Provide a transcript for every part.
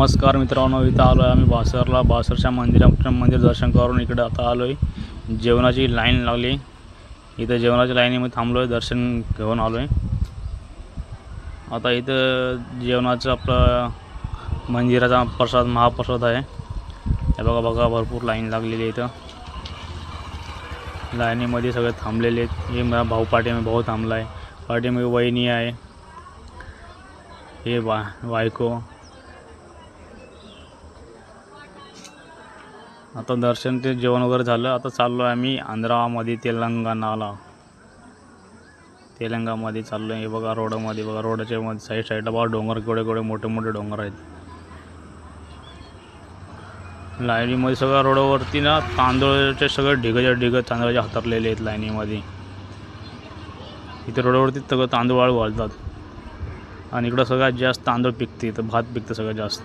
नमस्कार मित्रांनो इथं आलो आहे आम्ही बासरला. बासरच्या मंदिरा मंदिर दर्शन करून इकडे आता आलो आहे जेवणाची लाईन लागली. इथं जेवणाच्या लाईनीमध्ये थांबलो आहे दर्शन घेऊन आलो आहे आता इथं जेवणाचं आपलं मंदिराचा प्रसाद महाप्रसाद आहे. हे बघा बघा भरपूर लाईन लागलेली आहे इथं. लाईनीमध्ये सगळे थांबलेले आहेत. हे मला भाऊ पाठीमध्ये भाऊ थांबला आहे पाठीमध्ये वहिनी आहे. हे वा बायको. आता दर्शन ते जेवण वगैरे झालं. आता चाललो आहे आम्ही आंध्रामध्ये तेलंगणाला. तेलंगामध्ये चाललो आहे हे बघा रोडमध्ये बघा रोडच्या मध्ये साईड साईडला बघा डोंगर केवढे केवढे मोठे मोठे डोंगर आहेत. लाईनीमध्ये सगळ्या रोडवरती ना तांदूळचे सगळे ढिगच्या ढिग तांदळाचे हातरलेले आहेत लाईनीमध्ये. इथे रोडवरती सगळं तांदूळ वाळू घालतात. आणि इकडं सगळ्यात जास्त तांदूळ पिकते. इथं भात पिकतं सगळ्यात जास्त.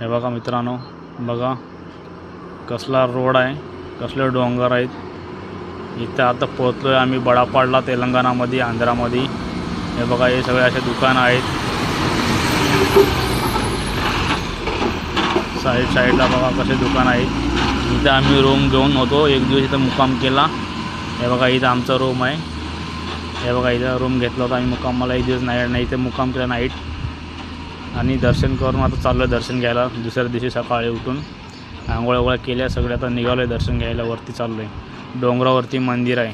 हे बघा मित्रांनो बघा कसला रोड आहे कसले डोंगर आहेत. इथं आता पोहोचलो आहे आम्ही बडापाडला तेलंगणामध्ये आंध्रामध्ये. हे बघा हे सगळे असे दुकानं आहेत. साईड साईडला बघा कसे दुकान आहेत. इथं आम्ही रूम घेऊन होतो एक दिवस इथं मुक्काम केला. हे बघा इथं आमचा रूम आहे. हे बघा इथं रूम घेतला होता आम्ही मुक्कामाला एक दिवस नाही नाही इथं मुक्काम केला नाईट आणि दर्शन करून आता चाललो आहे दर्शन घ्यायला. दुसऱ्या दिवशी सकाळी उठून आंघोळ वगैरे केल्या सगळे आता निघालो आहे दर्शन घ्यायला. वरती चाललो आहे डोंगरावरती मंदिर आहे.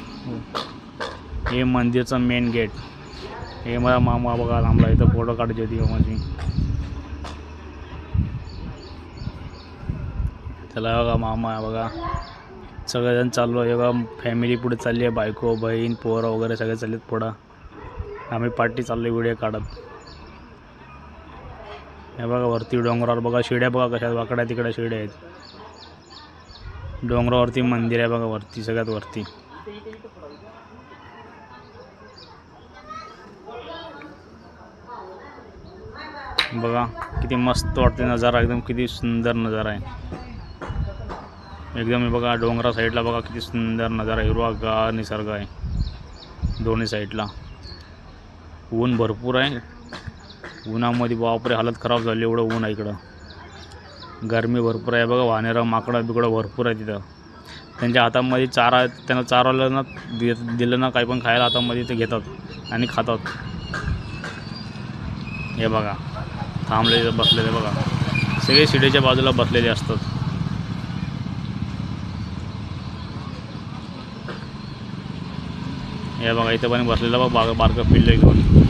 हे मंदिरचं मेन गेट हे मला मामा बघा थांबला. इथं फोटो काढायची होती माझी त्याला बघा मामा आहे बघा. सगळेजण चाललो आहे बघा फॅमिली पुढे चालली आहे. बायको बहीण पोरं वगैरे सगळे चालले आहेत पुढं. आम्ही पार्टी चाललो आहे व्हिडिओ काढत. हे बघा वरती डोंगरावर बघा शिड्या बघा कशा वाकड्या तिकडे शिड्या आहेत. डोंगरावरती मंदिर आहे बघा वरती सगळ्यात वरती. बघा किती मस्त वाटते नजारा एकदम किती सुंदर नजारा आहे. एकदम हे बघा डोंगरा साईडला बघा किती सुंदर नजारा हिरवागार निसर्ग आहे. दोन्ही साईडला ऊन भरपूर आहे. उन्हामध्ये बापरे हालत खराब झाली एवढं ऊन आहे इकडं. गरमी भरपूर आहे. बघा वानेरा माकडं बिकडं भरपूर आहे तिथं. त्यांच्या हातामध्ये चारा त्यांना चाराला ना दि दिलं ना काही पण खायला हातामध्ये ते घेतात आणि खातात. हे बघा थांबलेले बसलेले बघा. सगळे शिडीच्या बाजूला बसलेले असतात. हे बघा इथं पण बसलेलं बघ बाग बारकं पिल्लं घेऊन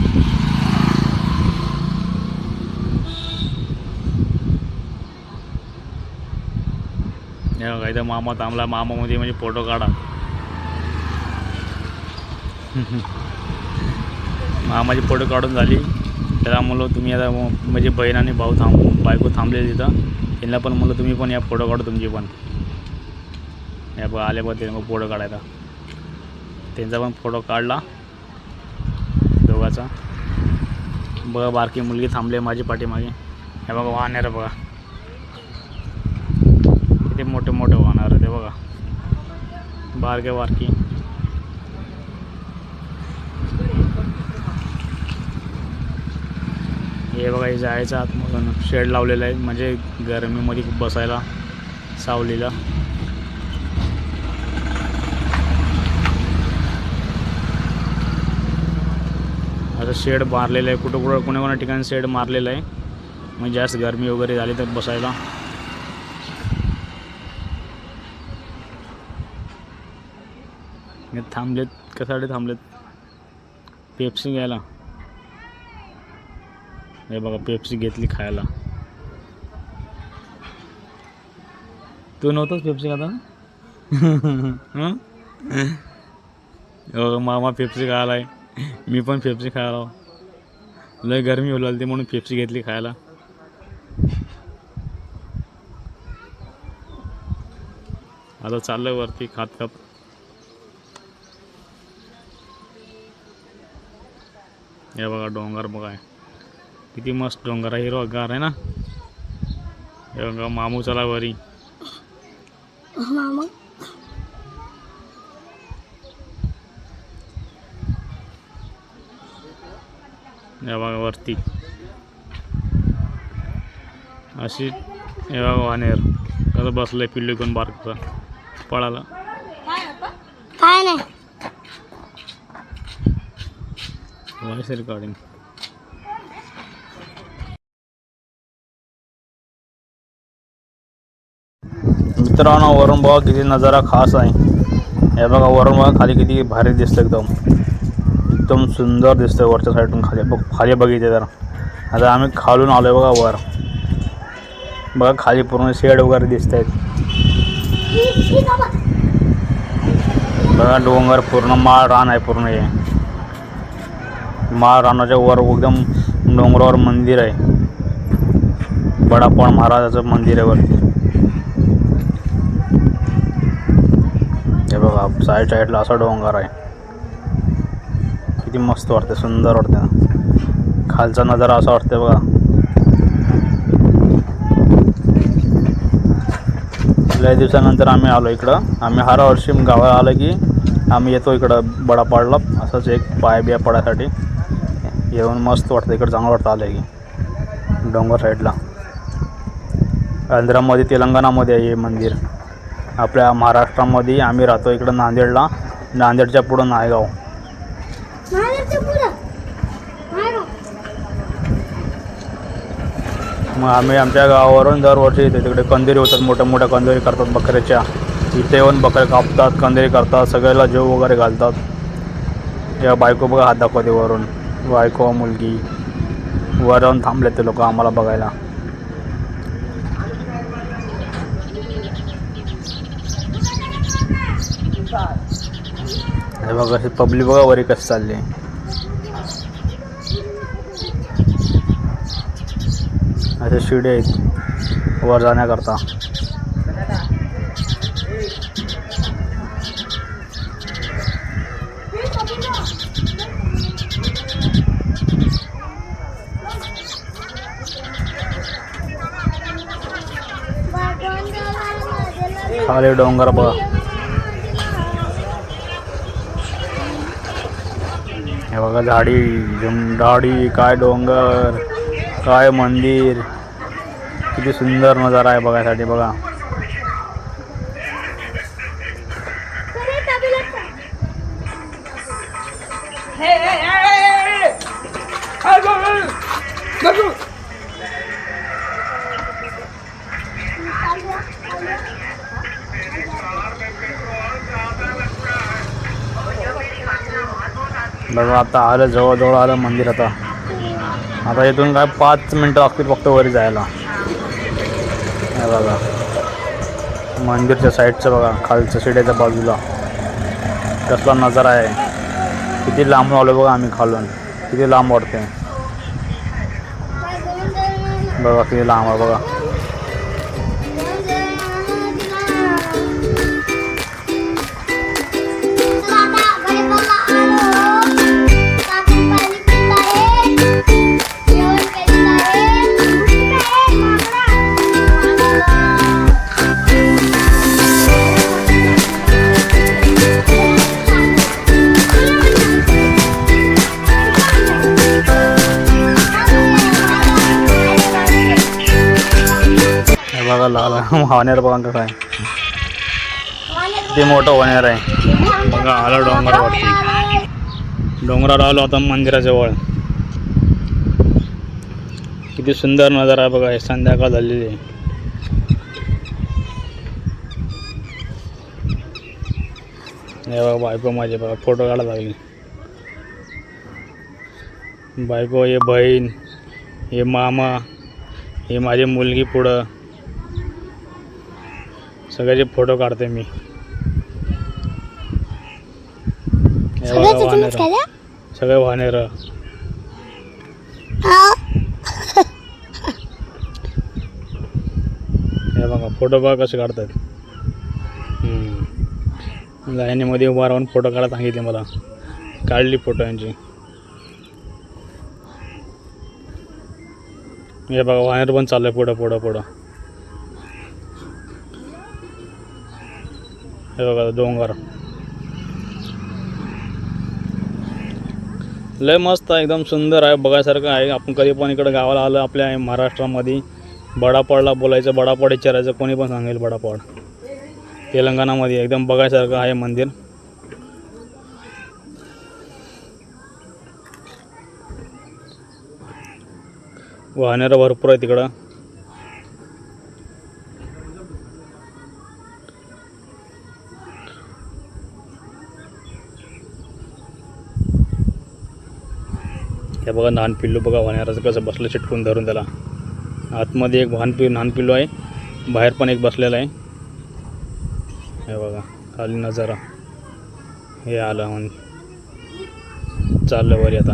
हे बघा इथं मामा थांबला. मामामध्ये म्हणजे फोटो काढा. मामाची फोटो काढून झाली. त्याला म्हणलो तुम्ही आता म्हणजे बहीण आणि भाऊ थांब बायको थांबले तिथं त्यांना पण म्हणलं तुम्ही पण या फोटो काढू तुमची पण. या बघा आले बघ ते मग फोटो काढायला. त्यांचा पण फोटो काढला. दोघाचा. बघा बारकी मुलगी थांबली आहे माझी पाठीमागे. हे बघा वाहणार बघा. किती मोठे मोठे वाहणार ते बघा. बारके बारकी हे बघा हे जायचं आतमधून शेड लावलेलं आहे. म्हणजे गरमीमध्ये बसायला सावलीला. आता शेड मारलेलं आहे. कुठं कुठं कोणा कोणा ठिकाणी शेड मारलेलं आहे. म्हणजे जास्त गरमी वगैरे झाली तर बसायला. थांबलेत. कशासाठी थांबलेत? पेप्सी घ्यायला. हे बघा पेप्सी घेतली खायला. तू नव्हताच पेप्सी खाता हो? मामा पेप्सी खायला आहे मी पण पेप्सी खायला. लय गरमी होऊ लागली म्हणून पेप्सी घेतली खायला. आता चाललं वरती खात खात हे बघा डोंगर बघा. किती मस्त डोंगर आहे. हिरवागार आहे ना? हे बघा मामू चला वरी. मामा? या बघा वरती. अशी हे बघा वानेर. कसं बसलंय पिल्लू घेऊन बारकं. पळाला. काय नाही. वॉइस रिकॉर्डिंग मित्रांनो वरून बघा किती नजारा खास आहे. हे बघा वरून बघा खाली किती भारी दिसतं एकदम. एकदम सुंदर दिसतंय वरच्या साईडून खाली. बघ खाली बघितले जरा आता आम्ही खालून आलोय बघा वर. बघा खाली पूर्ण शेड वगैरे दिसत आहेत बघा डोंगर पूर्ण माळ रान आहे पूर्ण हे. माळ रानाच्या वर एकदम डोंगरावर मंदिर आहे. बडापण महाराजाचं मंदिर आहे वरती हे बघा साईड साईडला असा डोंगर आहे. किती मस्त वाटते सुंदर वाटते खालचा नजारा असा वाटते बघा. लय दिवसानंतर आम्ही आलो इकडं. आम्ही हर वर्षी गावाला आलं की आम्ही येतो इकडं बडापाडला असंच एक पाय बिया पडायसाठी. येऊन मस्त वाटतं इकडं चांगलं वाटतं आलं की. डोंगर साईडला आंध्रामध्ये तेलंगणामध्ये आहे हे मंदिर. आपल्या महाराष्ट्रामध्ये आम्ही राहतो इकडं नांदेडला. नांदेडच्या पुढं नायगाव. मग आम्ही आमच्या गावावरून दरवर्षी येतो तिकडे कंदिरी होतात मोठ्या मोठ्या कंदिरी करतात बकऱ्याच्या. इथे येऊन बकऱ्या कापतात कंदिरी करतात सगळ्याला जेव वगैरे घालतात. या बायको बघा हात दाखवते वरून. बायको मुलगी वर जाऊन थांबले ते लोक आम्हाला बघायला बघा पब्लिक बघा वरी कसं चालली अशा शिडी आहेत वर जाण्याकरता सारे डोंगर बघा. हे बघा झाडी झाडी काय डोंगर काय मंदिर. किती सुंदर नजारा आहे बघायसाठी बघा. बघा आता आलं जवळजवळ आलं मंदिर आता. आता इथून काय पाच मिनटं लागतील फक्त वरी जायला. बघा. मंदिरच्या साईडचं बघा खालच्या शिड्याच्या बाजूला. कसला नजारा आहे. किती लांब आलो बघा आम्ही खालून. किती लांब वाटते बघा किती लांब आहे बघा. बघा लाल बघा काय. आहे किती मोठं वानेर आहे. बघा आलं डोंगरावरती डोंगरावर आलो आता मंदिराजवळ. किती सुंदर नजारा आहे बघा हे संध्याकाळ झालेली आहे. हे बघा बायको माझे बघा फोटो काढायला लागली. बायको हे बहीण हे मामा हे माझी मुलगी पुढं. सगळ्याचे फोटो काढते मी. सगळे वानेर. हे. बघा फोटो बघा कसे काढतात. लाईनीमध्ये उभा राहून फोटो काढा सांगितले मला. काढली फोटो यांची. हे बघा वायर पण चालू आहे पुढं पुढं पुढं. हे बघा डोंगर. लय मस्त आहे एकदम सुंदर आहे बघायसारखं आहे. आपण कधी पण इकडं गावाला आलं आपल्या महाराष्ट्रामध्ये बडापाडला बोलायचं बडापाड विचारायचं कोणी पण सांगेल बडापाड. तेलंगणामध्ये एकदम बघायसारखं आहे मंदिर. वाहणारं भरपूर आहे तिकडं हे बघा लहान पिल्लू बघा वाहणाराचं कसं बसलं चिटकून धरून त्याला. आतमध्ये एक वाहन पि लहान पिल्लू आहे. बाहेर पण एक बसलेला आहे. हे बघा खाली नजारा. हे आलं म्हणजे चाललं वरी आता.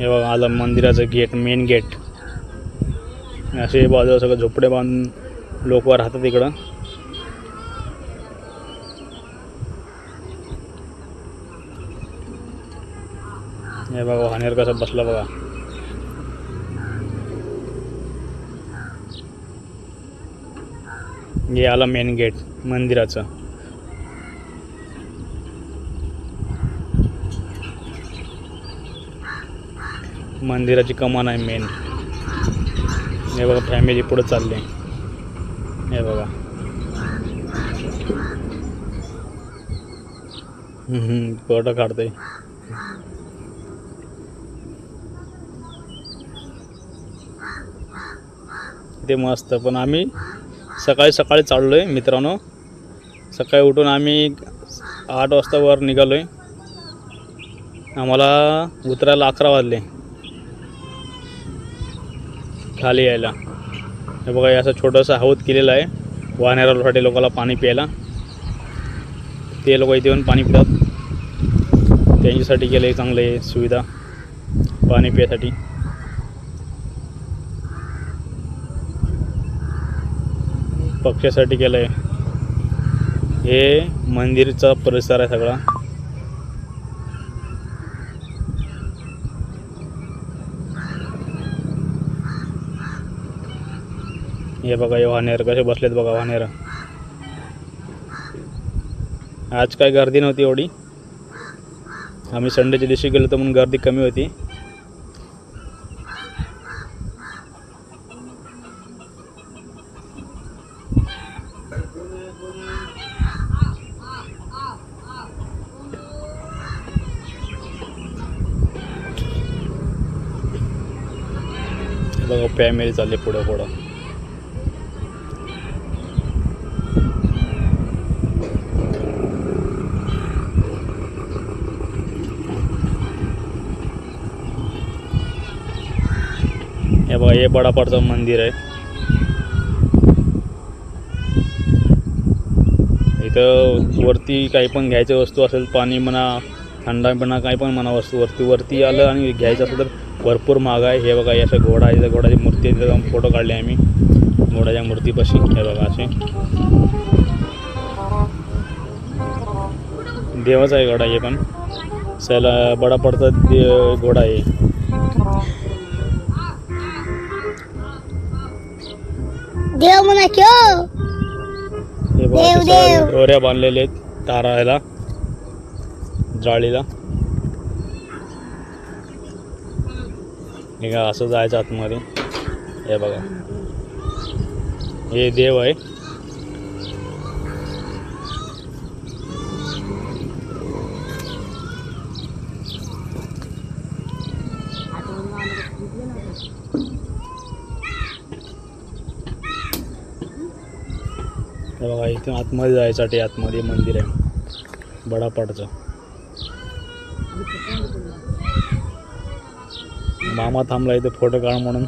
हे बघा आलं मंदिराचं गेट मेन गेट असे बाजूला सगळं झोपडे बांधून लोक राहतात इकडं. हे बघा वाहनेर कसं बसला बघा. हे आलं मेन गेट मंदिराचं. मंदिराची कमान आहे मेन हे बघा फॅमिली पुढं आहे हे बघा. फोटो काढते ते मस्त पण आम्ही सकाळी सकाळी चाललो आहे मित्रांनो. सकाळी उठून आम्ही आठ वाजता वर निघालो आहे आम्हाला उतरायला अकरा वाजले. खाली यायला. हे बघा असं छोटंसं हौद केलेलं आहे. वाहणाऱ्यासाठी लोकांना पाणी प्यायला. ते लोक इथे येऊन पाणी पितात. त्यांच्यासाठी केलं आहे चांगलं आहे सुविधा पाणी प्यायसाठी. पक्ष्यासाठी केलं आहे. हे मंदिरचा परिसर आहे सगळा. हे बघा हे वाहनेर कसे बसलेत बघा वाहनेर आज काय गर्दी नव्हती एवढी. आम्ही संडेच्या दिवशी गेलो तर म्हणून गर्दी कमी होती. बघा फॅमिली चालली पुढं पुढं हे बघा हे बडापाडचं मंदिर आहे. इथं वरती काही पण घ्यायचं वस्तू असेल पाणी म्हणा थंडा म्हणा काही पण म्हणा वस्तू वरती वरती आलं आणि घ्यायचं असेल तर भरपूर महाग आहे. हे बघा हे असं घोडा आहे त्या घोडाची मूर्ती आहे, तिथं जाऊन फोटो काढले आम्ही. घोड्याच्या मूर्तीपाशी. हे बघा असे. देवाचा आहे घोडा हे पण. सैला बडा दे घोडा आहे. देव म्हणा क्यो हे. बघा देव, ते देव. दोऱ्या बांधलेल्या आहेत तारायला जाळीला. हे असं जायचं आतमध्ये. हे बघा. हे देव आहे. बघा इथून आतमध्ये जायसाठी आतमध्ये मंदिर आहे. बडापाडचं. मामा थांबला इथे फोटो काढ म्हणून.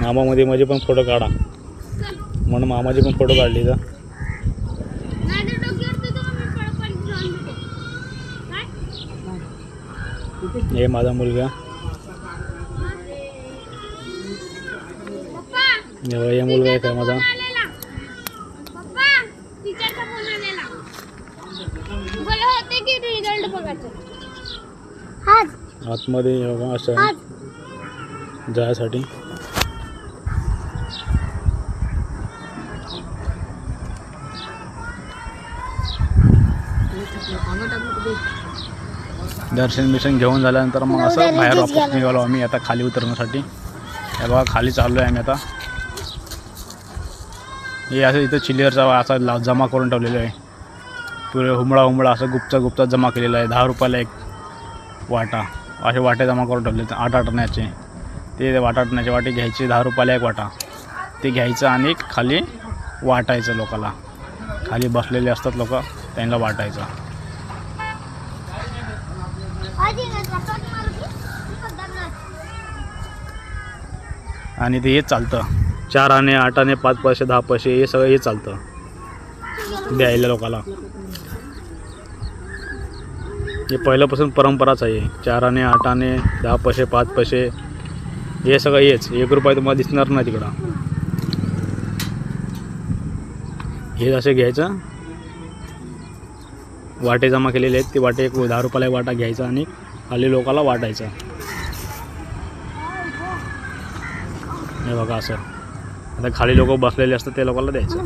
मामामध्ये माझे पण फोटो काढा. म्हणून मामाचे पण फोटो काढले इथं. हे माझा मुलगा. हे हे मुलगा आहे का माझा. टीचरचा फोन आलेला. होते की रिझल्ट आज. आतमध्ये योगा असं जायसाठी. दर्शन बिर्शन घेऊन झाल्यानंतर मग असं बाहेर वापस निघालो आम्ही आता खाली उतरण्यासाठी. हे बघा खाली चाललो आहे आम्ही आता. हे असं इथं चिल्लीवरचा असा ला जमा करून ठेवलेलं आहे. पुरे हुमळा हुमळा असं गुप्ता गुप्ता जमा केलेलं आहे. दहा रुपयाला एक वाटा. असे वाटे जमा करून ठेवले आहेत आठ आटण्याचे ते वाटा आटण्याचे वाटे घ्यायचे. दहा रुपयाला एक वाटा. ते घ्यायचं आणि खाली वाटायचं लोकाला. खाली बसलेले असतात लोक त्यांना वाटायचं. आणि ते हेच चालतं. चार आणे आठ आणे पाच पैसे दहा पैसे हे सगळं हे चालतं. द्यायला लोकाला. हे पहिल्यापासून परंपराच आहे. चार आणे आठ आणे दहा पैसे पाच पैसे हे सगळं हेच. एक रुपये तुम्हाला दिसणार नाही तिकडं. हे असे घ्यायचं. वाटे जमा केलेले आहेत. ते वाटे एक दहा रुपयाला वाटा घ्यायचा आणि खाली लोकाला वाटायचं. हे बघा असं. आता खाली लोक बसलेले असतात ते लोकांना द्यायचं.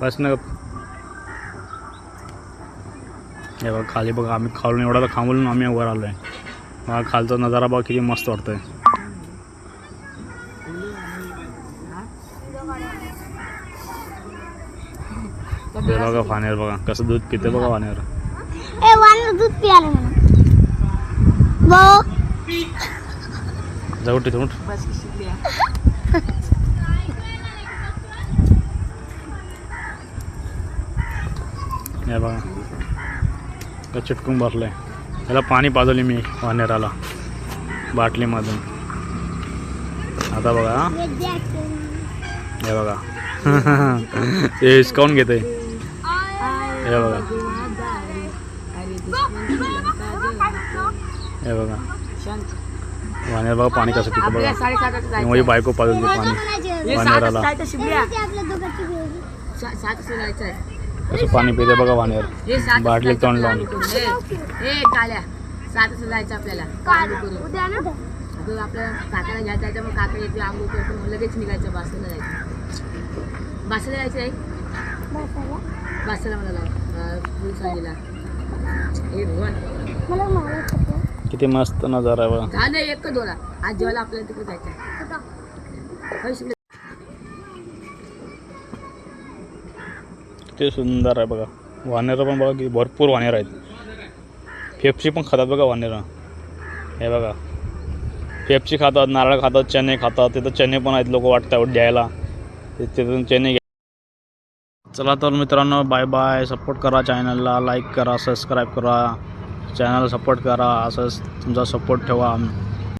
बस ना हे बघा खाली बघा आम्ही खालून एवढा तर खांबून आम्ही वर आलो आहे बघा खालचा नजारा बघा किती मस्त वाटतोय. बघा फानेर बघा कसं दूध पिते बघा फानेर. दूध पियाला जाऊ तिथून उठ. हे बघा चिटकून बसलंय त्याला पाणी पाजवले मी वानेराला बाटलीमधून आता बघा हा. हे बघा हे हिसकावून घेते हे बघा हे बघा वानेर बघा पाणी कसं पितं बघा. ही माझी बायको पाजवली पाणी. घेऊन. कसं पाणी पिते बघा वानेर बाटली तोंड लावून. काल्या. सातच जायचं आपल्याला. आंघोळ करून. उद्या ना? आता आपल्या काकाला घ्यायला जायचं मग काका येते आंघोळ करतो मग लगेच निघायचं बासला जायचं बासला जायचं आहे. बासला मला हे भगवान. किती मस्त नजारा आहे बघा एक का दोरा आज जेवायला आपल्याला तिकडे जायचं आहे. होय. किती सुंदर आहे बघा. वानेरं पण बघा किती भरपूर वानेर आहेत. फेपची पण खातात बघा वानेरं. हे बघा. फेपची खातात नारळ खातात चणे खातात. तिथं चणे पण आहेत लोक वाटतात द्यायला ते- तिथून चणे घ्या. चला तर मित्रांनो बाय बाय सपोर्ट करा चॅनलला लाईक करा सबस्क्राईब करा. चॅनलला सपोर्ट करा असंच तुमचा सपोर्ट ठेवा आम